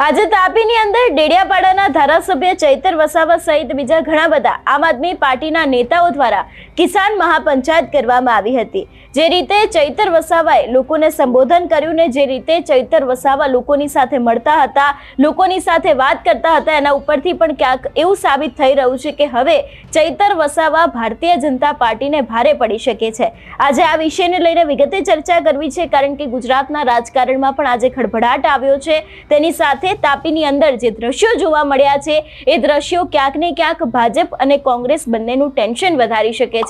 આજે તાપીની અંદર ડેડિયાપાડાના ધારાસભ્ય ચૈતર વસાવા સહિત બીજા ઘણા બધા આમ આદમી પાર્ટીના નેતાઓ દ્વારા કિસાન મહાપંચાયત કરવામાં આવી હતી. જે રીતે ચૈતર વસાવાએ લોકોને સંબોધન કર્યું ને જે રીતે ચૈતર વસાવા લોકોની સાથે મળતા હતા, લોકોની સાથે વાત કરતા હતા, એના ઉપરથી પણ ક્યાંક એવું સાબિત થઈ રહ્યું છે કે હવે ચૈતર વસાવા ભારતીય જનતા પાર્ટીને ભારે પડી શકે છે. આજે આ વિષયને લઈને વિગતે ચર્ચા કરવી છે કારણ કે ગુજરાતના રાજકારણમાં પણ આજે ખળભળાટ આવ્યો છે. તેની સાથે તાપીની અંદર જે દ્રશ્યો જોવા મળ્યા છે, એ દ્રશ્યો ક્યાંક ને ક્યાંક ભાજપ અને કોંગ્રેસ બંનેનું ટેન્શન વધારી શકે છે.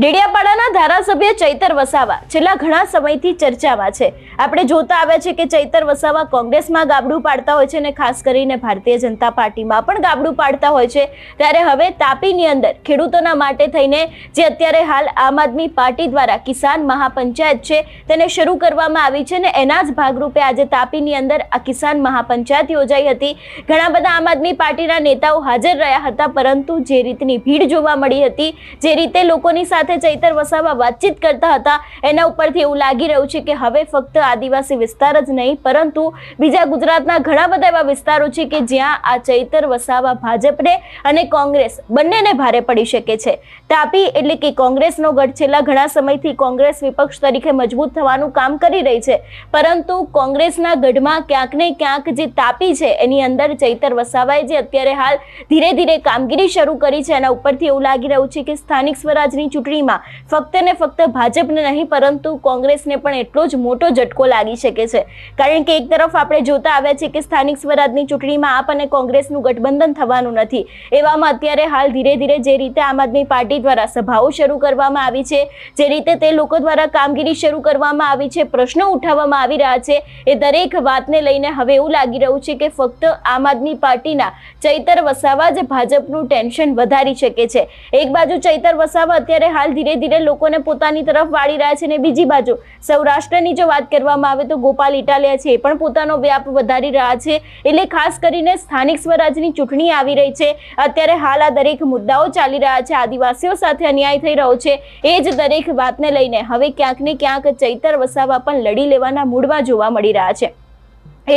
ડેડિયાપાડાના ધારાસભ્ય ચૈતર વસાવા છેલ્લા ઘણા સમયથી ચર્ચામાં છે. આપણે જોતા આવ્યા છે કે ચૈતર વસાવા કોંગ્રેસમાં ગાબડું પાડતા હોય છે અને ખાસ કરીને ભારતીય જનતા પાર્ટીમાં પણ ગાબડું પાડતા હોય છે. ત્યારે હવે તાપીની અંદર ખેડૂતોના માટે થઈને જે અત્યારે હાલ આમ આદમી પાર્ટી દ્વારા કિસાન મહાપંચાયત છે, તેને શરૂ કરવામાં આવી છે ને એના જ ભાગરૂપે આજે તાપીની અંદર આ કિસાન મહાપંચાયત યોજાઈ હતી. ઘણા બધા આમ આદમી પાર્ટીના નેતાઓ હાજર રહ્યા હતા, પરંતુ જે રીતની ભીડ જોવા મળી હતી, જે રીતે લોકોની સાથે ચૈતર વસાવા વાતચીત કરતા હતા. એના ઉપરથી એવું લાગી રહ્યું છે કે હવે ફક્ત આદિવાસી વિસ્તાર જ નહીં, પરંતુ બીજા ગુજરાતના ઘણા બધા એવા વિસ્તારો છે કે જ્યાં આ ચૈતર વસાવા ભાજપને અને કોંગ્રેસ બંનેને ભારે પડી શકે છે. તાપી એટલે કે કોંગ્રેસનો ગઢ છેલ્લા ઘણા સમયથી કોંગ્રેસ વિપક્ષ તરીકે મજબૂત થવાનું કામ કરી રહી છે. પરંતુ કોંગ્રેસના ગઢમાં ક્યાંક ને ક્યાંક જે તાપી છે, એની અંદર ચૈતર વસાવાએ જે અત્યારે હાલ ધીરે ધીરે કામગીરી શરૂ કરી છે, એના ઉપરથી એવું લાગી રહ્યું છે કે સ્થાનિક સ્વરાજની ચૂંટણીમાં. ફક્ત ને ફક્ત ભાજપને નહીં, પરંતુ કોંગ્રેસને પણ એટલો જ મોટો ઝટકો લાગી શકે છે. કારણ કે એક તરફ આપણે જોતા આવ્યા છે કે સ્થાનિક સ્વરાજની ચૂંટણીમાં આપ અને કોંગ્રેસનું ગઠબંધન થવાનું નથી. એવામાં અત્યારે હાલ ધીરે ધીરે જે રીતે આમ આદમી પાર્ટી દ્વારા સભાઓ શરૂ કરવામાં આવી છે, જે રીતે તે લોકો દ્વારા કામગીરી શરૂ કરવામાં આવી છે, પ્રશ્નો ઉઠાવવામાં આવી રહ્યા છે, એ દરેક વાતને લઈને હવે એવું લાગી રહ્યું છે કે ફક્ત આમ આદમી પાર્ટીના ચૈતર વસાવા જ ભાજપનું ટેન્શન વધારી શકે છે. એક બાજુ ચૈતર વસાવા અત્યારે હાલ ધીરે ધીરે લોકોને પોતાની તરફ વાળી રહ્યા છે અને બીજી બાજુ સૌરાષ્ટ્રની જો વાત કરવામાં આવે તો ગોપાલ ઇટાલિયા છે, એ પણ પોતાનો વ્યાપ વધારી રહ્યા છે, એટલે ખાસ કરીને સ્થાનિક સ્વરાજની ચૂંટણી આવી રહી છે. અત્યારે હાલ આ દરેક મુદ્દાઓ ચાલી રહ્યા છે, આદિવાસીઓ સાથે અન્યાય થઈ રહ્યો છે, એ જ દરેક વાતને લઈને હવે ક્યાંક ને ક્યાંક ચૈતર વસાવા પણ લડી લેવાના મૂડમાં જોવા મળી રહ્યા છે.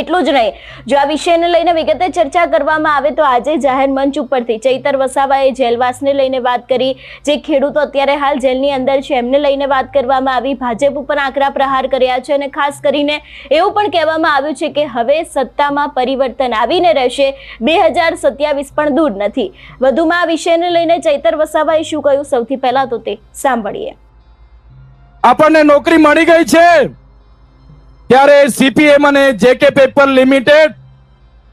એટલું જ નહીં. જો આ વિષયને લઈને વિગતે ચર્ચા કરવામાં આવે તો આજે જાહેર મંચ ઉપરથી ચૈતર વસાવાએ જેલવાસને લઈને વાત કરી. જે ખેડૂતો અત્યારે હાલ જેલની અંદર છે, એમને લઈને વાત કરવામાં આવી. ભાજપ ઉપર આકરા પ્રહાર કર્યા છે અને ખાસ કરીને એવું પણ કહેવામાં આવ્યું છે કે હવે સત્તામાં પરિવર્તન આવીને રહેશે. બે હજાર સત્યાવીસ પણ દૂર નથી. વધુમાં આ વિષયને લઈને ચૈતર વસાવાએ શું કહ્યું? સૌથી પહેલાં તો તે સાંભળીએ. આપણને નોકરી મળી ગઈ છે. ત્યારે સીપીએમ અને જેકે પેપર લિમિટેડ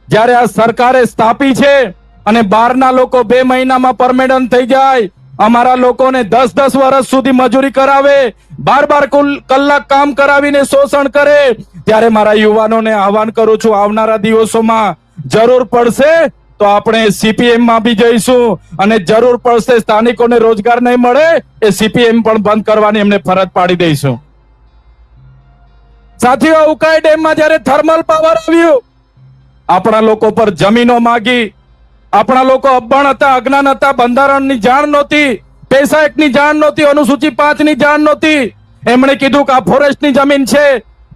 જ્યારે આ સરકારે સ્થાપી છે અને બહારના લોકો બે મહિનામાં પરમેડન થઈ જાય, અમારા લોકોને દસ દસ વર્ષ સુધી મજૂરી કરાવે, બાર બાર કુલ કલાક કામ કરાવીને શોષણ કરે, ત્યારે મારા યુવાનોને આહવાન કરું છું આવનારા દિવસોમાં જરૂર પડશે તો આપણે સીપીએમમાં બી જઈશું અને જરૂર પડશે સ્થાનિકોને રોજગાર નહીં મળે, એ સીપીએમ પણ બંધ કરવાની એમને ફરજ પાડી દઈશું. સાથીઓ, ઉકાઈ ડેમમાં જ્યારે થર્મલ પાવર આવ્યું, આપણા લોકો પર જમીનો માગી, આપણા લોકો અભણ હતા, અજ્ઞાન હતા, બંધારણની જાણ નહોતી, પૈસા એકની જાણ નહોતી, અનુસૂચિ પાંચની જાણ નહોતી. એમણે કીધું કે આ ફોરેસ્ટની જમીન છે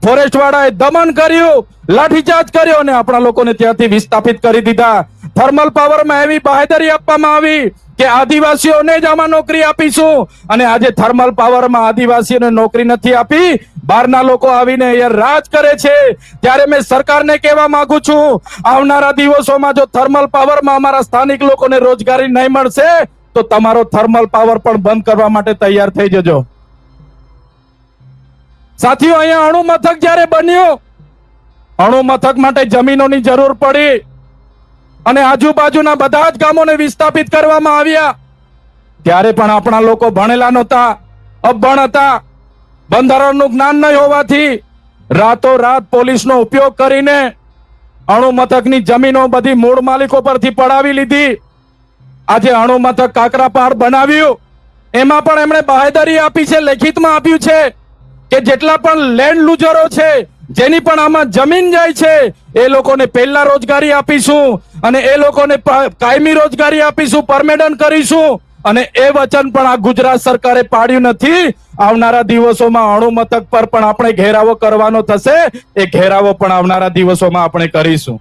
ફોરેસ્ટ વાળાએ દમન કર્યું, લાઠીચાર્જ કર્યો અને આપણા લોકોને ત્યાંથી વિસ્થાપિત કરી દીધા. થર્મલ પાવરમાં એવી બાહેધરી આપવામાં આવી કે આદિવાસીઓને જ આમાં નોકરી આપીશું. અને આજે થર્મલ પાવરમાં આદિવાસીઓને નોકરી નથી આપી. બહારના લોકો આવીને અહીંયા રાજ કરે છે. ત્યારે મેં સરકારને કહેવા માંગુ છું, આવનારા દિવસોમાં જો થર્મલ પાવરમાં અમારા સ્થાનિક લોકોને રોજગારી નહીં મળશે, તો તમારો થર્મલ પાવર પણ બંધ કરવા માટે તૈયાર થઈ જજો. સાથીઓ, અહીંયા અણુ મથક જ્યારે બન્યું અણુ મથક માટે જમીનોની જરૂર પડી અને આજુબાજુના બધા જ ગામોને વિસ્થાપિત કરવામાં આવ્યા. ત્યારે પણ આપણા લોકો ભણેલા નહોતા, અભણ હતા. બંધારણનું જ્ઞાન નહીં હોવાથી રાતો રાત પોલીસનો ઉપયોગ કરીને અણુ મથકની જમીનો બધી મૂળ માલિકો પરથી પડાવી લીધી. આજે અણુ મથક કાકરાપાડ બનાવ્યું. એમાં પણ એમણે બાહેદરી આપી છે, લેખિતમાં આપ્યું છે. કે જેટલા પણ લેન્ડ લુઝરો છે, જેની પણ આમાં જમીન જાય છે, એ લોકોને પહેલા રોજગારી આપીશું અને એ લોકોને કાયમી રોજગારી આપીશું, પરમેડન કરીશું અને એ વચન પણ આ ગુજરાત સરકારે પાડ્યું નથી. આવનારા દિવસોમાં અણુ મથક પર પણ આપણે ઘેરાવો કરવાનો થશે. એ ઘેરાવો પણ આવનારા દિવસોમાં આપણે કરીશું.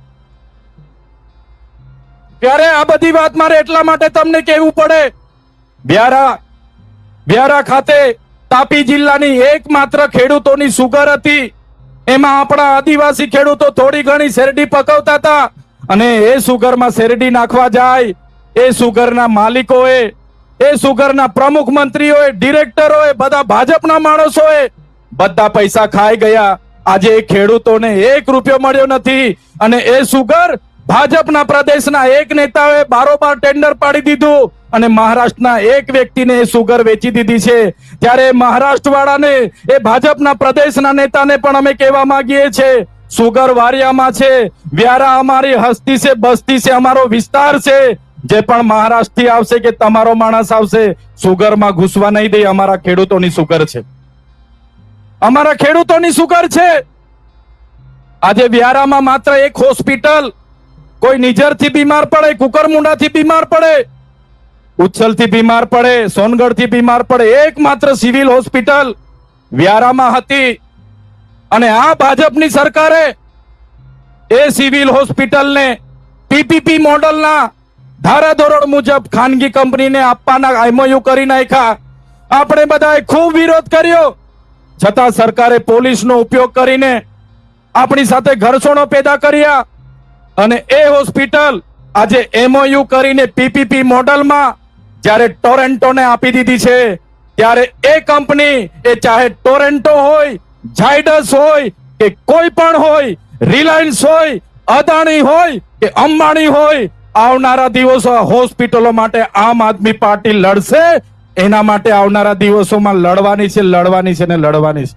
ત્યારે આ બધી વાત મારે એટલા માટે તમને કહેવું પડે. વ્યારા વ્યારા ખાતે તાપી જિલ્લાની એકમાત્ર ખેડૂતોની સુગર હતી. એમાં આપણા આદિવાસી ખેડૂતો થોડી ઘણી શેરડી પકવતા હતા અને એ સુગરમાં શેરડી નાખવા જાય. એ સુગરના માલિકોએ, એ સુગરના પ્રમુખ મંત્રીઓએ, ડિરેક્ટરોએ, બધા ભાજપના માણસોએ બધા પૈસા ખાઈ ગયા. આજે ખેડૂતોને એક રૂપિયો મળ્યો નથી અને એ સુગર ભાજપના પ્રદેશના એક નેતાએ બારોબાર ટેન્ડર પાડી દીધું અને મહારાષ્ટ્રના એક વ્યક્તિને સુગર વેચી દીધી છે. ત્યારે મહારાષ્ટ્ર વાળાને એ ભાજપના પ્રદેશના નેતાને પણ અમે કહેવા માંગીએ છીએ સુગર વારિયામાં છે, વ્યારા અમારી હસ્તી છે, બસ્તી છે, અમારો વિસ્તાર છે. જે પણ મહારાષ્ટ્રથી આવશે કે તમારો માણસ આવશે, સુગરમાં ઘૂસવા નહીં દે, અમારા ખેડૂતોની સુગર છે. અમારા ખેડૂતોની સુગર છે. આજે વ્યારામાં માત્ર એક હોસ્પિટલ કોઈ નિજરથી બીમાર પડે, કુકરમુંડાથી બીમાર પડે, ઉચ્છલથી બીમાર પડે, સોનગઢથી બીમાર પડે, એકમાત્ર સિવિલ હોસ્પિટલ વ્યારામાં હતી. અને આ ભાજપની સરકારે એ સિવિલ હોસ્પિટલને પીપીપી મોડલના ધારાધોરણ મુજબ ખાનગી કંપનીને આપવાના એમઓયુ કરી નાખ્યા. આપણે બધાએ ખૂબ વિરોધ કર્યો. છતાં સરકારે પોલીસનો ઉપયોગ કરીને આપણી સાથે ઘર્ષણો પેદા કર્યા. અને એ હોસ્પિટલ આજે એમઓયુ કરીને પીપીપી મોડલમાં જ્યારે ટોરેન્ટોને આપી દીધી છે, ત્યારે એ કંપની, એ ચાહે ટોરેન્ટો હોય, ઝાયડસ હોય, કે કોઈ પણ હોય, રિલાયન્સ હોય, અદાણી હોય, કે અંબાણી હોય, આવનારા દિવસો હોસ્પિટલો માટે આમ આદમી પાર્ટી લડશે, એના માટે આવનારા દિવસોમાં લડવાની છે લડવાની છે ને લડવાની છે.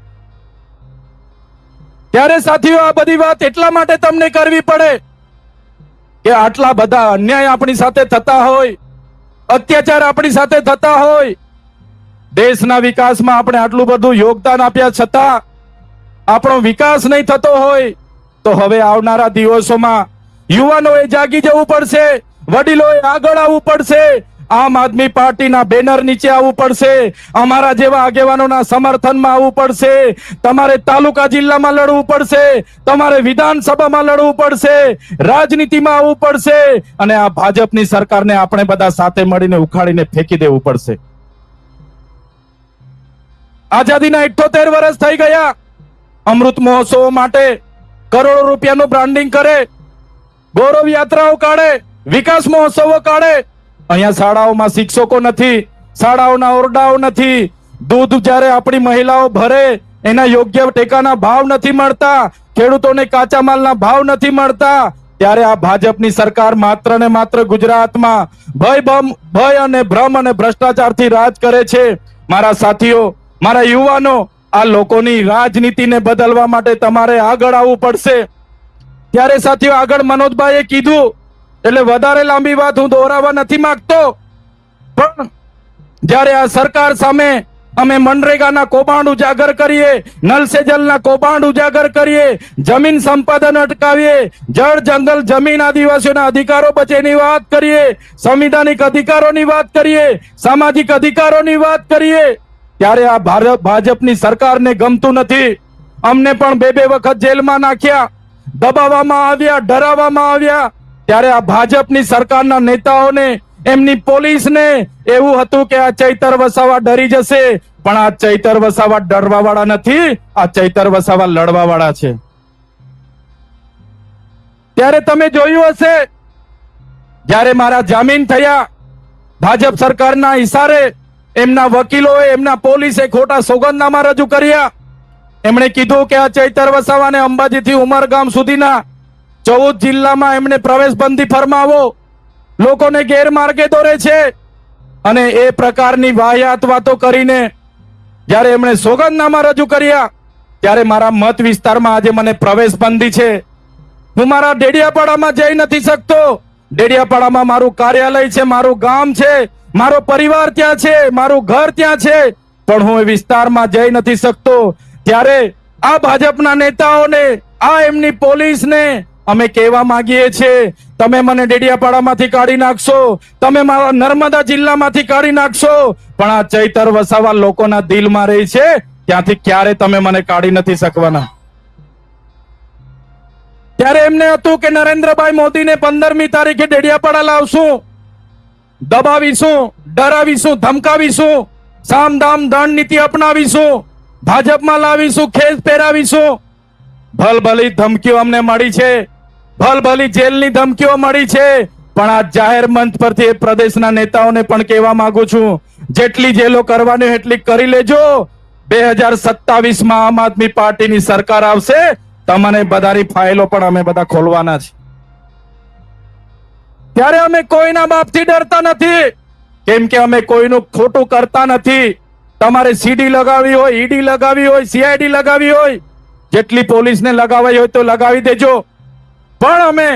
ત્યારે સાથીઓ, આ બધી વાત એટલા માટે તમને કરવી પડે કે આટલા બધા અન્યાય આપણી સાથે થતા હોય, અત્યાચાર આપણી સાથે થતા હોય, દેશના વિકાસમાં આપણે આટલું બધું યોગદાન આપ્યા છતાં આપણો વિકાસ નહીં થતો હોય, તો હવે આવનારા દિવસોમાં યુવાનોએ જાગી જવું પડશે, વડીલોએ આગળ આવવું પડશે આમ આદમી પાર્ટીના બેનર નીચે આવવું પડશે. અમારા જેવા આગેવાનોના સમર્થનમાં આવવું પડશે. તમારે તાલુકા જિલ્લામાં લડવું પડશે. તમારે વિધાનસભામાં લડવું પડશે. રાજનીતિમાં આવવું પડશે. અને આ ભાજપની સરકારને આપણે બધા સાથે મળીને ઉખાડીને ફેંકી દેવું પડશે. આઝાદીના ઇઠોતેર વર્ષ થઈ ગયા. અમૃત મહોત્સવ માટે કરોડો રૂપિયાનું બ્રાન્ડિંગ કરે. ગૌરવ યાત્રાઓ કાઢે. વિકાસ મહોત્સવો કાઢે. અહીંયા શાળાઓમાં શિક્ષકો નથી, શાળાઓના ઓરડાઓ નથી. દૂધ જ્યારે આપણી મહિલાઓ ભરે, એના યોગ્ય ટેકાના ભાવ નથી મળતા, ખેડૂતોને કાચા માલના ભાવ નથી મળતા. ત્યારે આ ભાજપની સરકાર માત્ર ને માત્ર ગુજરાતમાં ભય, ભમ, ભય અને ભ્રમ અને ભ્રષ્ટાચારથી રાજ કરે છે. મારા સાથીઓ, મારા યુવાનો, આ લોકોની રાજનીતિને બદલવા માટે તમારે આગળ આવવું પડશે. ત્યારે સાથીઓ, આગળ મનોજભાઈએ કીધું એટલે વધારે લાંબી વાત હું દોહરાવા નથી માંગતો. પણ જ્યારે આ સરકાર સામે અમે મનરેગાના કૌભાંડ ઉજાગર કરીએ, નલ સે જલના કૌભાંડ ઉજાગર કરીએ, જમીન સંપાદન અટકાવીએ, જળ, જંગલ, જમીન આદિવાસીઓના અધિકારો બચેની વાત કરીએ, સંવિધાનિક અધિકારોની વાત કરીએ, સામાજિક અધિકારોની વાત કરીએ, ત્યારે આ ભારત ભાજપની સરકારને ગમતું નથી. અમને પણ બે બે વખત જેલમાં નાખ્યા, દબાવવામાં આવ્યા, ડરાવવામાં આવ્યા. ત્યારે આ ભાજપની સરકારના નેતાઓને, એમની પોલીસને એવું હતું કે આ ચૈતર વસાવા ડરી જશે. પણ આ ચૈતર વસાવા ડરવા વાળા નથી, આ ચૈતર વસાવા લડવા વાળા છે. ત્યારે તમે જોયું હશે, જ્યારે મારા જામીન થયા, ભાજપ સરકારના ઇશારે એમના વકીલોએ, એમના પોલીસે ખોટા સોગંદનામા રજૂ કર્યા. એમણે કીધું કે આ ચૈતર વસાવાને અંબાજીથી ઉમરગામ સુધીના ચૌદ જિલ્લામાં એમણે પ્રવેશબંધી ફરમાવો. લોકોને ગેરમાર્ગે દોરે છે. અને એ પ્રકારની વાહિયાત વાતો કરીને જ્યારે એમણે સોગંદનામા રજૂ કર્યા, ત્યારે મારા મત વિસ્તારમાં આજે મને પ્રવેશબંધી છે. હું મારા ડેડિયાપાડામાં જઈ નથી શકતો. ડેડિયાપાડામાં મારું કાર્યાલય છે, મારું ગામ છે, મારો પરિવાર ત્યાં છે, મારું ઘર ત્યાં છે. પણ હું એ વિસ્તારમાં જઈ નથી શકતો. ત્યારે આ ભાજપના નેતાઓને, આ એમની પોલીસને અમે કહેવા માંગીએ છીએ, તમે મને ડેડિયાપાડામાંથી કાઢી નાખશો, તમે મારા નર્મદા જિલ્લામાંથી કાઢી નાખશો. પણ આ ચૈતર વસાવા લોકોના દિલમાં રહી છે, ત્યાંથી ક્યારે તમે મને કાઢી નથી શકવાના? ત્યારે એમને હતું કે નરેન્દ્રભાઈ મોદીને પંદરમી તારીખે ડેડિયાપાડા લાવશું, દબાવીશું, ડરાવીશું, ધમકાવીશું સામ દામ દંડ નીતિ અપનાવીશું, ભાજપમાં લાવીશું, ખેસ પહેરાવીશું. ભલભલી ધમકીઓ અમને મળી છે. ભલભલી જેલની ધમકીઓ મળી છે. પણ આ જાહેર મંચ પરથી એ પ્રદેશના નેતાઓને પણ કહેવા માંગુ છું, જેટલી જેલો કરવાની એટલી કરી લેજો. બે હજાર સત્તાવીસમાં આમ આદમી પાર્ટીની સરકાર આવશે, તમને બધાની ફાઇલો પણ અમે બધા ખોલવાના છે. ત્યારે અમે કોઈના બાપથી ડરતા નથી. કેમ કે અમે કોઈનું ખોટું કરતા નથી. તમારે સીડી લગાવી હોય ઈડી લગાવી હોય સીઆઈડી લગાવી હોય, જેટલી પોલીસને લગાવી હોય તો લગાવી દેજો. પણ અમે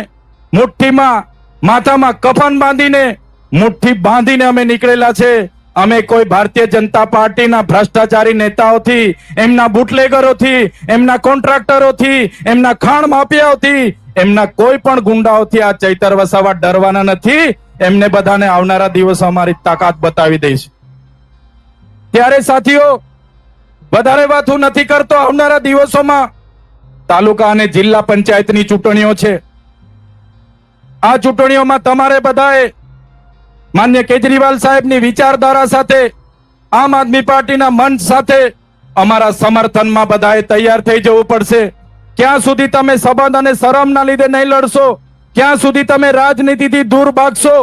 મુઠ્ઠીમાં માથામાં કફન બાંધીને મુઠ્ઠી બાંધીને અમે નીકળેલા છે. અમે કોઈ ભારતીય જનતા પાર્ટીના ભ્રષ્ટાચારી નેતાઓથી, એમના બુટલેગરોથી, એમના કોન્ટ્રાક્ટરોથી, એમના ખાણ માફિયાઓથી, એમના કોઈ પણ ગુંડાઓથી આ ચૈતર વસાવા ડરવાના નથી. એમને બધાને આવનારા દિવસો અમારી તાકાત બતાવી દઈશ. ત્યારે સાથીઓ, વધારે વાત હું નથી કરતો. આવનારા દિવસોમાં તાલુકા અને જિલ્લા પંચાયતની ચૂંટણીઓ છે. આ ચૂંટણીઓમાં તમારે બધાએ માન્ય કેજરીવાલ સાહેબની વિચારધારા સાથે, આમ આદમી પાર્ટીના મંચ સાથે અમારા સમર્થનમાં બધાએ તૈયાર થઈ જવું પડશે. ક્યાં સુધી તમે સંબંધ અને શરમના લીધે નહીં લડશો, ક્યાં સુધી તમે રાજનીતિથી દૂર ભાગશો,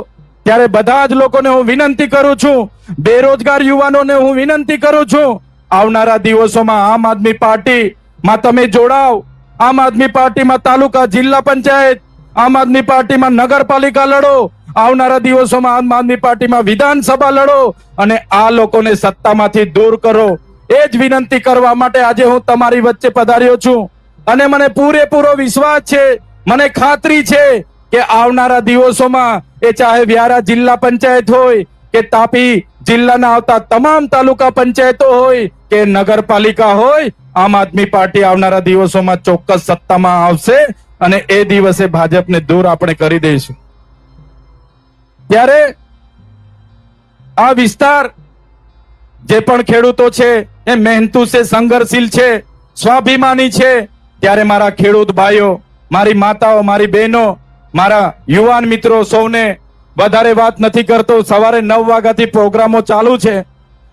ત્યારે બધા જ લોકોને હું વિનંતી કરું છું, બેરોજગાર યુવાનોને હું વિનંતી કરું છું, આવનારા દિવસોમાં આમ આદમી પાર્ટીમાં તમે જોડાવ આમ આદમી પાર્ટીમાં તાલુકા, જિલ્લા પંચાયત, આમ આદમી પાર્ટીમાં નગરપાલિકા લડો, આવનારા દિવસોમાં આમ આદમી પાર્ટીમાં વિધાનસભા લડો અને આ લોકોને સત્તામાંથી દૂર કરો. એ જ વિનંતી કરવા માટે આજે હું તમારી વચ્ચે પધાર્યો છું. અને મને પૂરેપૂરો વિશ્વાસ છે, મને ખાતરી છે કે આવનારા દિવસોમાં એ ચાહે વ્યારા જિલ્લા પંચાયત હોય કે તાપી જિલ્લાના આવતા તમામ તાલુકા પંચાયતો હોય કે નગરપાલિકા હોય, આમ આદમી પાર્ટી આવનારા દિવસોમાં ચોક્કસ સત્તામાં આવશે અને એ દિવસે ભાજપને દૂર આપણે કરી દઈશું. ત્યારે આ વિસ્તાર જે પણ ખેડૂતો છે, એ મહેનતુ છે, સંઘર્ષશીલ છે, સ્વાભિમાની છે, ત્યારે મારા ખેડૂત ભાઈઓ, મારી માતાઓ, મારી બહેનો, મારા યુવાન મિત્રો સૌને વધારે વાત નથી કરતો. સવારે નવ વાગ્યાથી પ્રોગ્રામો ચાલુ છે.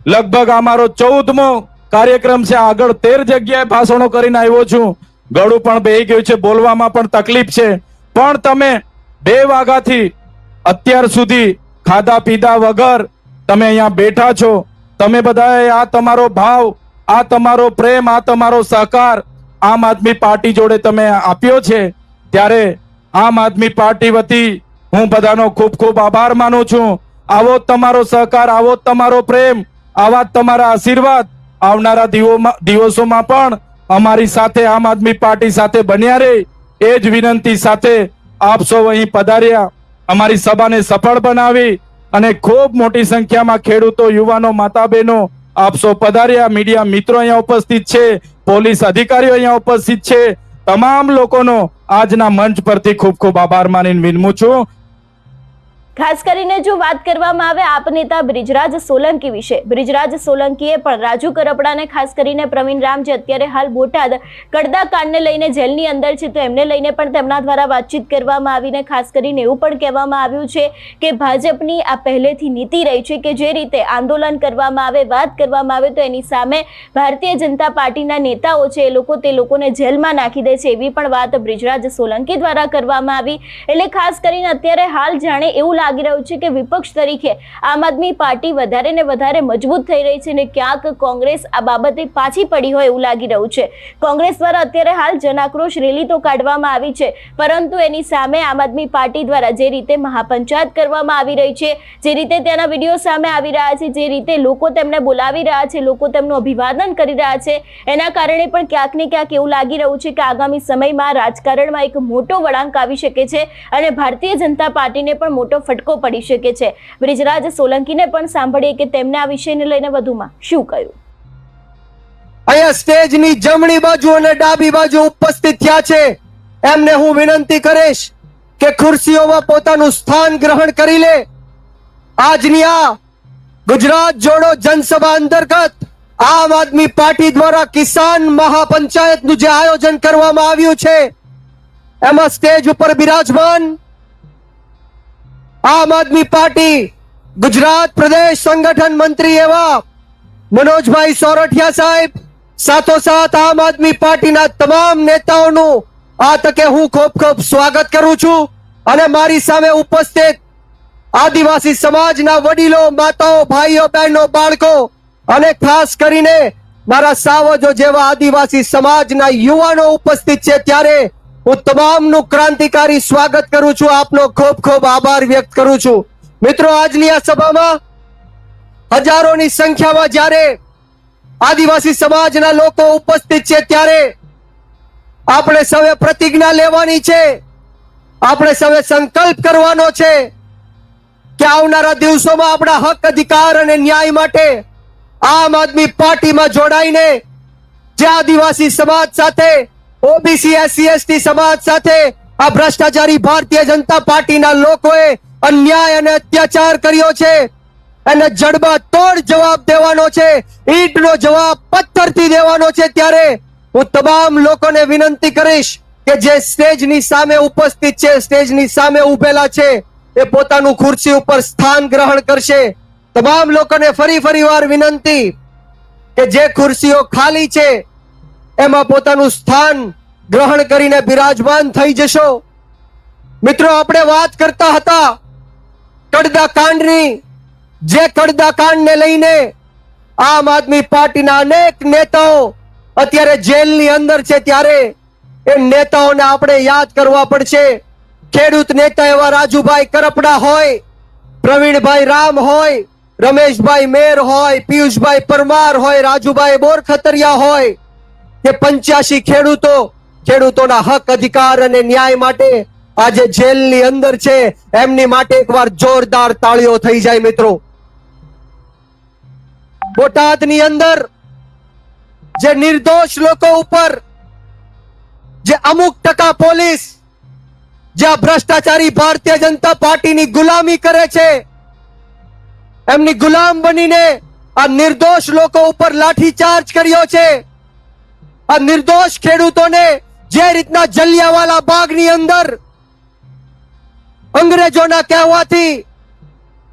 લગભગ અમારો ચૌદમો કાર્યક્રમ છે. આગળ તેર જગ્યાએ ભાષણો કરીને આવ્યો છું. ગળું પણ બેહી ગયું છે. બોલવામાં પણ તકલીફ છે. પણ તમે બે વાગ્યાથી અત્યાર સુધી ખાધા પીધા વગર તમે અહીંયા બેઠા છો. તમે બધાએ આ તમારો ભાવ, આ તમારો પ્રેમ, આ તમારો સહકાર આમ આદમી પાર્ટી જોડે તમે આપ્યો છે. ત્યારે આમ આદમી પાર્ટી વતી હું બધાનો ખૂબ ખૂબ આભાર માનું છું. આવો તમારો સહકાર, આવો તમારો પ્રેમ, આવા તમારા આશીર્વાદ આવનારા દિવસોમાં પણ અમારી સાથે આમ આદમી પાર્ટી સાથે બન્યા રહે, એ જ વિનંતી સાથે આપ સૌ અહીં પધાર્યા, અમારી સભાને સફળ બનાવી અને ખૂબ મોટી સંખ્યામાં ખેડૂતો, યુવાનો માતા બહેનો આપ પધાર્યા. મીડિયા મિત્રો અહીંયા ઉપસ્થિત છે, પોલીસ અધિકારીઓ અહીંયા ઉપસ્થિત છે. તમામ લોકોનો આજના મંચ પરથી ખૂબ ખૂબ આભાર માનીને વિનમું છું. ખાસ કરીને જો વાત કરવામાં આવે આપ નેતા બ્રિજરાજ સોલંકી વિશે. બ્રિજરાજ સોલંકીએ પણ રાજુ કરપડાને ખાસ કરીને પ્રવીણ રામ જે અત્યારે હાલ બોટાદ કડદા કાંડને લઈને જેલની અંદર છે તો એમને લઈને પણ તેમના દ્વારા વાતચીત કરવામાં આવીને ખાસ કરીને એવું પણ કહેવામાં આવ્યું છે કે ભાજપની આ પહેલેથી નીતિ રહી છે કે જે રીતે આંદોલન કરવામાં આવે, વાત કરવામાં આવે તો એની સામે ભારતીય જનતા પાર્ટીના નેતાઓ છે એ લોકો તે લોકોને જેલમાં નાખી દે છે એવી પણ વાત બ્રિજરાજ સોલંકી દ્વારા કરવામાં આવી. એટલે ખાસ કરીને અત્યારે હાલ જાણે એવું લાગી રહ્યું છે કે વિપક્ષ તરીકે આમ આદમી પાર્ટી વધારે ને વધારે મજબૂત થઈ રહી છે અને ક્યાંક કોંગ્રેસ આ બાબતે પાછી પડી હોય એવું લાગી રહ્યું છે. કોંગ્રેસ દ્વારા અત્યારે હાલ જનાક્રોશ રેલી તો કાઢવામાં આવી છે, પરંતુ એની સામે આમ આદમી પાર્ટી દ્વારા જે રીતે મહાપંચાયત કરવામાં આવી રહી છે, જે રીતે તેના વીડિયો સામે આવી રહ્યા છે, જે રીતે લોકો તેમને બોલાવી રહ્યા છે, લોકો તેમનું અભિવાદન કરી રહ્યા છે, એના કારણે પણ ક્યાંક ને ક્યાંક એવું લાગી રહ્યું છે કે આગામી સમયમાં રાજકારણમાં એક મોટો વળાંક આવી શકે છે અને ભારતીય જનતા પાર્ટીને પણ મોટો ફટકો પડી શકે છે. બ્રિજરાજ સોલંકીને પણ સાંભળીએ કે તેમને આ વિષયને લઈને વધુમાં શું કહ્યું? અહીંયા સ્ટેજની જમણી બાજુ અને ડાબી બાજુ ઉપસ્થિત થયા છે. એમને હું વિનંતી કરીશ કે ખુરશીઓમાં પોતાનું સ્થાન ગ્રહણ કરી લે. આજની આ ગુજરાત જોડો જનસભા અંતર્ગત આમ આદમી પાર્ટી દ્વારા કિસાન મહાપંચાયતનું જે આયોજન કરવામાં આવ્યું છે, એમાં સ્ટેજ ઉપર બિરાજમાન આમ આદમી પાર્ટી, ગુજરાત પ્રદેશ સંગઠન મંત્રી એવા મનોજભાઈ સોરઠિયા સાહેબ, સાથોસાથ આમ આદમી પાર્ટીના તમામ નેતાઓનું આ તકે હું ખૂબ ખૂબ સ્વાગત કરું છું અને મારી સામે ઉપસ્થિત આદિવાસી સમાજના વડીલો, માતાઓ, ભાઈઓ, બહેનો, બાળકો અને ખાસ કરીને મારા સાવજો જેવા આદિવાસી સમાજના યુવાનો ઉપસ્થિત છે ત્યારે હું તમામનું ક્રાંતિકારી સ્વાગત કરું છું. આપનો ખૂબ ખૂબ આભાર વ્યક્ત કરું છું. મિત્રો, આજની આ સભામાં હજારોની સંખ્યામાં જ્યારે આદિવાસી સમાજના લોકો ઉપસ્થિત છે, ત્યારે આપણે સૌએ પ્રતિજ્ઞા લેવાની છે. આપણે સૌએ સંકલ્પ કરવાનો છે કે આવનારા દિવસોમાં આપણા હક, અધિકાર અને ન્યાય માટે આમ આદમી પાર્ટીમાં જોડાઈને જે આદિવાસી સમાજ સાથે ઓબીસી, એસસી, એસટી સમાજ સાથે આ ભ્રષ્ટાચારી ભારતીય જનતા પાર્ટીના લોકોએ અન્યાય અને અત્યાચાર કર્યો છે. એને જડબા તોડ જવાબ દેવાનો છે. ઈંટનો જવાબ પથ્થરથી દેવાનો છે. ત્યારે હું તમામ લોકોને વિનંતી કરીશ કે જે સ્ટેજની સામે ઉપસ્થિત છે, સ્ટેજની સામે ઉભેલા છે, એ પોતાનું ખુરશી ઉપર સ્થાન ગ્રહણ કરશે. તમામ લોકોને ફરી ફરી વાર વિનંતી કે જે ખુરશીઓ ખાલી છે એમાં પોતાનું સ્થાન ગ્રહણ કરીને બિરાજમાન થઈ જશો. મિત્રો, આપણે વાત કરતા હતા કડદા કાંડની. જે કડદા કાંડને લઈને આમ આદમી પાર્ટીના અનેક નેતાઓ અત્યારે જેલની અંદર છે ત્યારે એ નેતાઓને આપણે યાદ કરવા પડશે. ખેડૂત નેતા એવા રાજુભાઈ કરપડા હોય, પ્રવીણભાઈ રામ હોય, રમેશભાઈ મેર હોય, પિયુષભાઈ પરમાર હોય, રાજુભાઈ બોરખતરિયા હોય કે પંચ્યાસી ખેડૂતો, ખેડૂતોના હક, અધિકાર અને ન્યાય માટે આજે જેલની અંદર છે. એમની માટે એકવાર જોરદાર તાળીઓ થઈ જાય મિત્રો. બોટાદની અંદર જે નિર્દોષ લોકો ઉપર જે અમુક ટકા પોલીસ, જે ભ્રષ્ટાચારી ભારતીય જનતા પાર્ટીની ગુલામી કરે છે, એમની ગુલામ બનીને આ નિર્દોષ લોકો ઉપર લાઠીચાર્જ કર્યો છે. આ નિર્દોષ ખેડૂતોને જે રીતના જલિયાવાલા બાગની અંદર અંગ્રેજોના કહેવાથી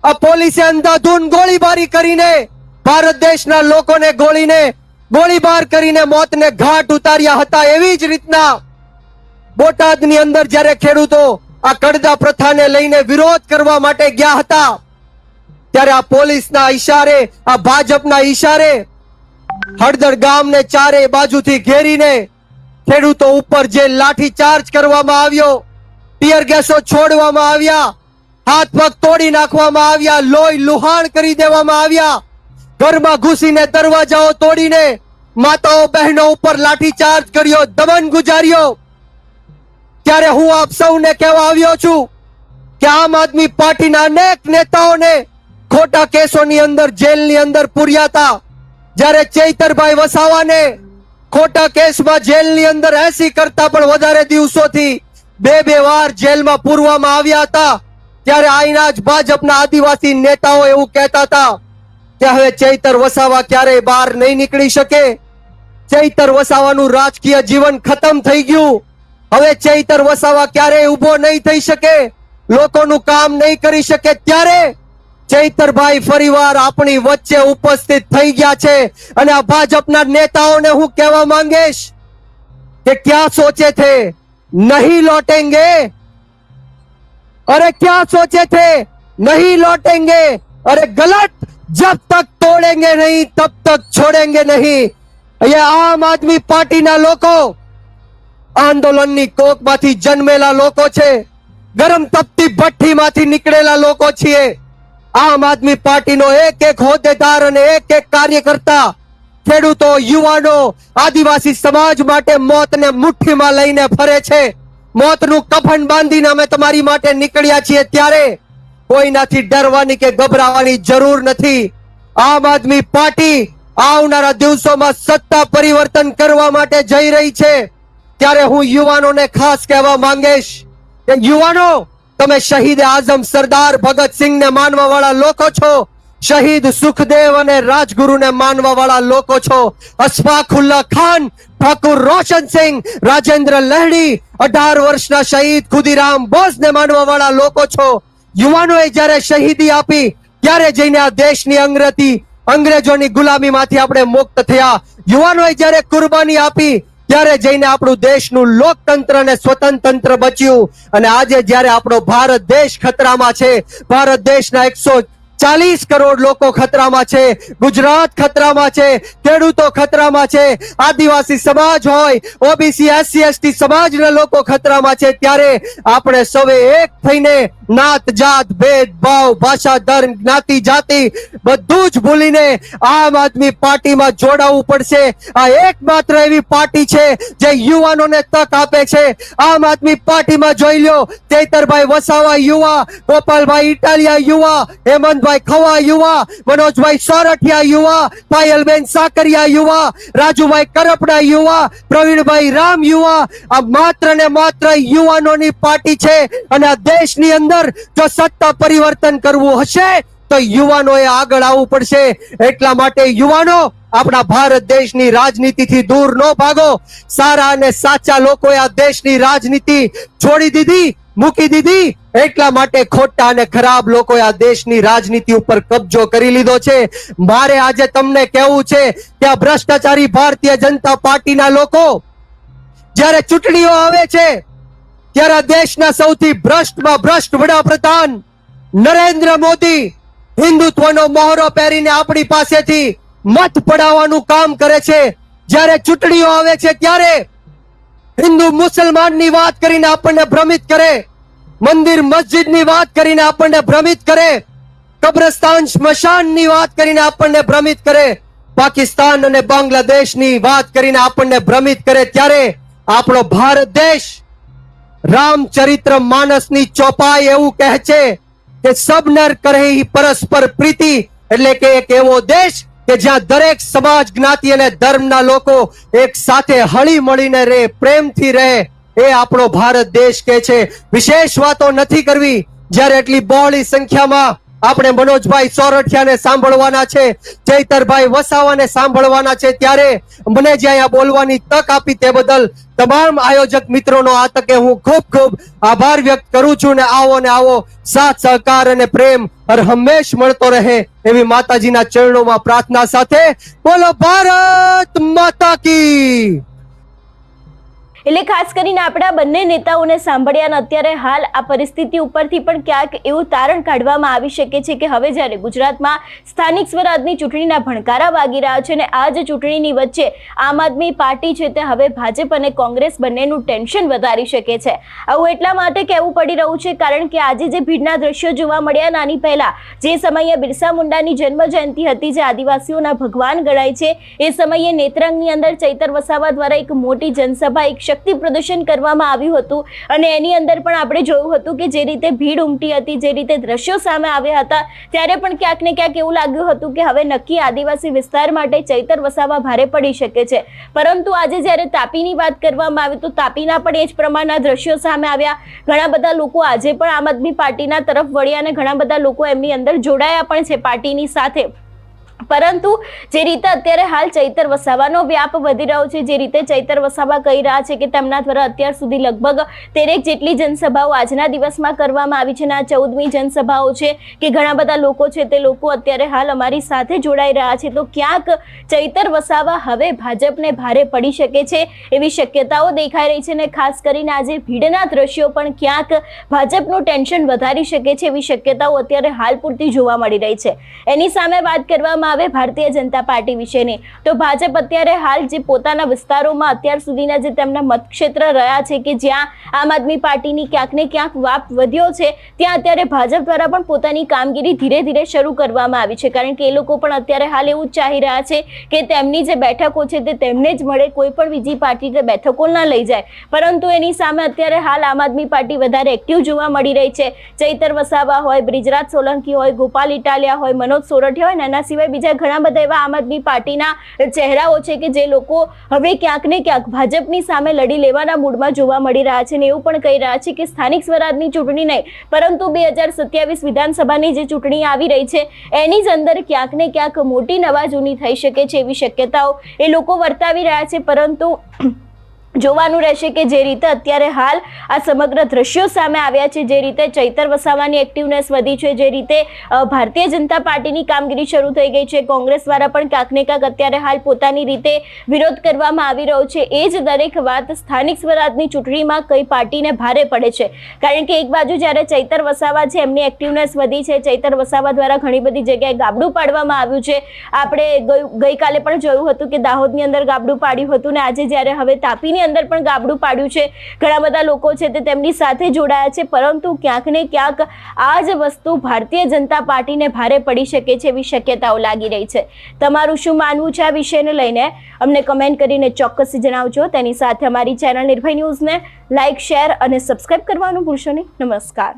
આ પોલીસે અંધાધૂન ગોળીબારી કરીને ભારત દેશના લોકોને ગોળીને, ગોળીબાર કરીને મોતને ઘાટ ઉતાર્યા હતા. એવી જ રીતના બોટાદની અંદર જ્યારે ખેડૂતો આ કડદા પ્રથાને લઈને વિરોધ કરવા માટે ગયા હતા, ત્યારે આ પોલીસના ઈશારે, આ ભાજપના ઈશારે હળદર ગામને ચારે બાજુથી ઘેરીને ખેડૂતો ઉપર જે લાઠી ચાર્જ કરવામાં આવ્યો, ટીયર ગેસો છોડવામાં આવ્યા, હાથ પગ તોડી નાખવામાં આવ્યા, લોહી લુહાણ કરી દેવામાં આવ્યા, ઘરમાં ઘૂસીને દરવાજાઓ તોડીને માતાઓ બહેનો ઉપર લાઠી ચાર્જ કર્યો, દમન ગુજાર્યો. ત્યારે હું આપ સૌને કહેવા આવ્યો છું કે આમ આદમી પાર્ટીના અનેક નેતાઓને ખોટા કેસોની અંદર, જેલની અંદર પૂર્યા હતા જ્યારે ચૈતરભાઈ વસાવાને ખોટા કેસમાં જેલની અંદર એસી કરતા પણ વધારે દિવસોથી બે બે વાર જેલમાં પૂરવામાં આવ્યા હતા, ત્યારે આઈના જ ભાજપના આદિવાસી નેતાઓ એવું કહેતા હતા કે હવે ચૈતર વસાવા ક્યારેય બહાર નહીં નીકળી શકે. ચૈતર વસાવાનું રાજકીય જીવન ખતમ થઈ ગયું. હવે ચૈતર વસાવા ક્યારેય ઊભો નહીં થઈ શકે. લોકોનું કામ નહીં કરી શકે. ત્યારે ચૈતરભાઈ ફરીવાર આપણી વચ્ચે ઉપસ્થિત થઈ ગયા છે અને આ ભાજપના નેતાઓને હું કહેવા માંગીશ કે ક્યાં સોચે થે નહીં લૌટેંગે? અરે ક્યાં સોચે થે નહીં લૌટેંગે? અરે ગલત? જબ તક તોડેંગે નહીં, તબ તક છોડેંગે નહીં. અહીંયા આમ આદમી પાર્ટીના લોકો આંદોલનની કોકમાંથી જન્મેલા લોકો છે. ગરમ તપતી ભઠ્ઠીમાંથી નીકળેલા લોકો છીએ. આમ આદમી પાર્ટીનો એક એક હોદ્દેદાર અને એક એક કાર્યકર્તા, ખેડૂતો, યુવાનો, આદિવાસી સમાજ માટે મોતને મુઠ્ઠીમાં લઈને ફરે છે. મોતનું કફન બાંધીને અમે તમારી માટે નીકળ્યા છીએ ત્યારે કોઈનાથી ડરવાની કે ગભરાવાની જરૂર નથી. આમ આદમી પાર્ટી આવનારા દિવસોમાં સત્તા પરિવર્તન કરવા માટે જઈ રહી છે. ત્યારે હું યુવાનોને ખાસ કહેવા માંગીશ કે યુવાનો તમે શહીદ આઝમ સરદાર ભગતસિંહને માનવા વાળા લોકો છો? શહીદ સુખદેવ અને રાજગુરુને માનવા વાળા લોકો છો? અશફાકુલ્લા ખાન, ઠાકુર રોશનસિંહ રાજેન્દ્ર લહેડી અઢાર વર્ષના શહીદ ખુદીરામ બોસને માનવા વાળા લોકો છો? યુવાનોએ જ્યારે શહીદી આપી, ત્યારે જઈને આ દેશની અંગ્રેજી, અંગ્રેજોની ગુલામીમાંથી આપણે મુક્ત થયા. યુવાનોએ જ્યારે કુરબાની આપી ત્યારે જઈને આપણું દેશનું લોકતંત્ર અને સ્વતંત્ર બચ્યું. અને આજે જ્યારે આપણો ભારત દેશ ખતરામાં છે, ભારત દેશના એકસો ચાલીસ કરોડ લોકો ખતરામાં છે. ગુજરાત ખતરામાં છે. ખેડૂતો ખતરામાં છે. આદિવાસી સમાજ હોય, ઓબીસી, એસસી, એસટી સમાજના લોકો ખતરામાં છે. ત્યારે આપણે સૌએ એક થઈને નાત, જાત ભેદભાવ ભાષા, ધર્મ, જ્ઞાતિ, જાતિ બધું જ ભૂલીને આમ આદમી પાર્ટીમાં જોડાવવું પડશે. આ એકમાત્ર એવી પાર્ટી છે જે યુવાનોને તક આપે છે. આમ આદમી પાર્ટીમાં જોઈ લ્યો. ચૈતરભાઈ વસાવા યુવા, ગોપાલભાઈ ઇટાલિયા યુવા, હેમંતભાઈ ખવા યુવા, મનોજભાઈ સોરઠિયા યુવા, પાયલબેન સાકરિયા યુવા, રાજુભાઈ કરપડા યુવા, પ્રવીણભાઈ રામ યુવા, આ માત્ર ને માત્ર યુવાનોની પાર્ટી છે અને આ દેશની અંદર જો સત્તા પરિવર્તન કરવું હશે, તો યુવાનોએ આગળ આવવું પડશે. એટલા માટે યુવાનો, આપણા ભારત દેશની રાજનીતિથી દૂર ન ભાગો. સારા અને સાચા લોકોએ આ દેશની રાજનીતિ છોડી દીધી. મૂકી દીધી. એટલા માટે ખોટા અને ખરાબ લોકોએ આ દેશની રાજનીતિ ઉપર કબજો કરી લીધો છે. મારે આજે તમને કહેવું છે કે આ ભ્રષ્ટાચારી ભારતીય જનતા પાર્ટીના લોકો જ્યારે ચૂંટણીઓ આવે છે, ત્યારે દેશના સૌથી ભ્રષ્ટમાં ભ્રષ્ટ વડાપ્રધાન નરેન્દ્ર મોદી હિન્દુત્વનો મોહરો પહેરીને આપણી પાસેથી મત પડાવવાનું કામ કરે છે. જ્યારે ચૂંટણીઓ આવે છે, ત્યારે હિન્દુ મુસલમાનની વાત કરીને આપણને ભ્રમિત કરે, મંદિર મસ્જિદની વાત કરીને આપણને ભ્રમિત કરે, કબ્રસ્તાન સ્મશાનની વાત કરીને આપણને ભ્રમિત કરે, પાકિસ્તાન અને બાંગ્લાદેશની વાત કરીને આપણને ભ્રમિત કરે ત્યારે આપણો ભારત દેશ રામચરિત્ર માનસની ચોપાઈ એવું કહે છે કે સબનર કરે પરસ્પર પ્રીતિ એટલે કે એક એવો દેશ કે જ્યાં દરેક સમાજ જ્ઞાતિ અને ધર્મના લોકો એક સાથે હળી મળીને રહે, પ્રેમથી રહે, એ આપણો ભારત દેશ કે છે. વિશેષ વાતો નથી કરવી. જ્યારે એટલી બહોળી સંખ્યામાં આપણે મનોજભાઈ સોરઠિયાને સાંભળવાના છે, ચૈતરભાઈ વસાવાને સાંભળવાના છે, ત્યારે મને જે અહીંયા બોલવાની તક આપી તે બદલ તમામ આયોજક મિત્રોનો આ તકે હું ખૂબ ખૂબ આભાર વ્યક્ત કરું છું ને આવો ને આવો સાથ, સહકાર અને પ્રેમ હર હંમેશ મળતો રહે એવી માતાજીના ચરણોમાં પ્રાર્થના સાથે બોલો ભારત માતા કી. એટલે ખાસ કરીને આપણા બંને નેતાઓને સાંભળ્યા અને અત્યારે હાલ આ પરિસ્થિતિ ઉપરથી પણ ક્યાંક એવું તારણ કાઢવામાં આવી શકે છે કે હવે જ્યારે ગુજરાતમાં સ્થાનિક સ્વરાજની ચૂંટણીના ભણકારા વાગી રહ્યા છે અને આ જ ચૂંટણીની વચ્ચે આમ આદમી પાર્ટી છે તે હવે ભાજપ અને કોંગ્રેસ બંનેનું ટેન્શન વધારી શકે છે. આવું એટલા માટે કહેવું પડી રહ્યું છે કારણ કે આજે જે ભીડના દ્રશ્યો જોવા મળ્યા, નાની પહેલા જે સમયે બિરસા મુંડાની જન્મ જયંતિ હતી જે આદિવાસીઓના ભગવાન ગણાય છે, એ સમયે નેત્રંગની અંદર ચૈતર વસાવા દ્વારા એક મોટી જનસભા, એક શક્તિ પ્રદર્શન કરવામાં આવ્યું હતું. અને એની અંદર પણ આપણે જોયું હતું કે જે રીતે ભીડ ઉમટી હતી, જે રીતે દ્રશ્યો સામે આવ્યા હતા, ત્યારે પણ ક્યાંક ને ક્યાંક એવું લાગ્યું હતું કે હવે નક્કી આદિવાસી વિસ્તાર માટે ચૈતર વસાવા ભારે પડી શકે છે. પરંતુ આજે જ્યારે તાપીની વાત કરવામાં આવી, તો તાપીના પણ એ જ પ્રમાણના દ્રશ્યો સામે આવ્યા. ઘણા બધા લોકો આજે પણ આમ આદમી પાર્ટીના તરફ વળ્યા અને ઘણા બધા લોકો એમની અંદર જોડાયા પણ છે પાર્ટીની સાથે. પરંતુ જે રીતે અત્યારે હાલ ચૈતર વસાવાનો વ્યાપ વધી રહ્યો છે, જે રીતે ચૈતર વસાવા કહી રહ્યા છે કે તેમના દ્વારા અત્યાર સુધી લગભગ તેરેક જેટલી જનસભાઓ આજના દિવસમાં કરવામાં આવી છે અને આ ચૌદમી જનસભાઓ છે કે ઘણા બધા લોકો છે તે લોકો અત્યારે હાલ અમારી સાથે જોડાઈ રહ્યા છે. તો ક્યાંક ચૈતર વસાવા હવે ભાજપને ભારે પડી શકે છે એવી શક્યતાઓ દેખાઈ રહી છે અને ખાસ કરીને આજે ભીડના દ્રશ્યો પણ ક્યાંક ભાજપનું ટેન્શન વધારી શકે છે એવી શક્યતાઓ અત્યારે હાલ પૂરતી જોવા મળી રહી છે. એની સામે વાત કરવામાં આવે ભારતીય જનતા પાર્ટી વિશેની. તો ભાજપ અત્યારે હાલ જે પોતાના વિસ્તારોમાં અત્યાર સુધીના જે તેમના મતક્ષેત્ર રહ્યા છે કે જ્યાં આમ આદમી પાર્ટીની ક્યાંક ને ક્યાંક વાપ વધ્યો છે, ત્યાં અત્યારે ભાજપ દ્વારા પણ પોતાની કામગીરી ધીરે ધીરે શરૂ કરવામાં આવી છે. કારણ કે એ લોકો પણ અત્યારે હાલ એવું ચાહી રહ્યા છે કે તેમની જે બેઠકો છે તે તેમને જ મળે, કોઈ પણ બીજી પાર્ટી બેઠકો ના લઈ જાય. પરંતુ એની સામે અત્યારે હાલ આમ આદમી પાર્ટી વધારે એક્ટિવ જોવા મળી રહી છે. ચૈતર વસાવા હોય, બ્રિજરાજ સોલંકી હોય, ગોપાલ ઇટાલિયા હોય, મનોજ સોરઠિયા હોય ને એના સિવાય બીજા અને ઘણા બધા એવા આમ આદમી પાર્ટીના ચહેરાઓ છે કે જે લોકો હવે ક્યાંક ને ક્યાંક ભાજપની સામે લડી લેવાના મૂડમાં જોવા મળી રહ્યા છે ને એવું પણ કહી રહ્યા છે કે સ્થાનિક સ્વરાજની ચૂંટણી નહીં, પરંતુ બે હજાર સત્યાવીસ વિધાનસભાની જે ચૂંટણી આવી રહી છે, એની જ અંદર ક્યાંક ને ક્યાંક મોટી નવાજૂની થઈ શકે છે એવી શક્યતાઓ એ લોકો વર્તાવી રહ્યા છે, પરંતુ જોવાનું રહેશે કે જે રીતે અત્યારે હાલ આ સમગ્ર દ્રશ્યો સામે આવ્યા છે, જે રીતે ચૈતર વસાવાની એક્ટિવનેસ વધી છે, જે રીતે ભારતીય જનતા પાર્ટીની કામગીરી શરૂ થઈ ગઈ છે. કોંગ્રેસ દ્વારા પણ ક્યાંક ને ક્યાંક અત્યારે હાલ પોતાની રીતે વિરોધ કરવામાં આવી રહ્યો છે. એ જ દરેક વાત સ્થાનિક સ્વરાજની ચૂંટણીમાં કઈ પાર્ટીને ભારે પડે છે. કારણ કે એક બાજુ જ્યારે ચૈતર વસાવા છે, એમની એક્ટિવનેસ વધી છે. ચૈતર વસાવા દ્વારા ઘણી બધી જગ્યાએ ગાબડું પાડવામાં આવ્યું છે. આપણે ગઈ- ગઈકાલે પણ જોયું હતું કે દાહોદની અંદર ગાબડું પાડ્યું હતું ને આજે જ્યારે હવે તાપીની અંદર પણ ગાબડું પાડ્યું છે. ઘણા બધા લોકો છે તે તેમની સાથે જોડાયા છે, પરંતુ ક્યાંક ને ક્યાંક આ જ વસ્તુ ભારતીય જનતા પાર્ટીને ભારે પડી શકે છે એવી શક્યતાઓ લાગી રહી છે. તમારું શું માનવું છે આ વિષયને લઈને? અમને કમેન્ટ કરીને ચોક્કસ જણાવજો. તેની સાથે અમારી ચેનલ નિર્ભય ન્યૂઝને લાઇક શેર અને સબસ્ક્રાઇબ કરવાનું ભૂલશો નહીં. નમસ્કાર.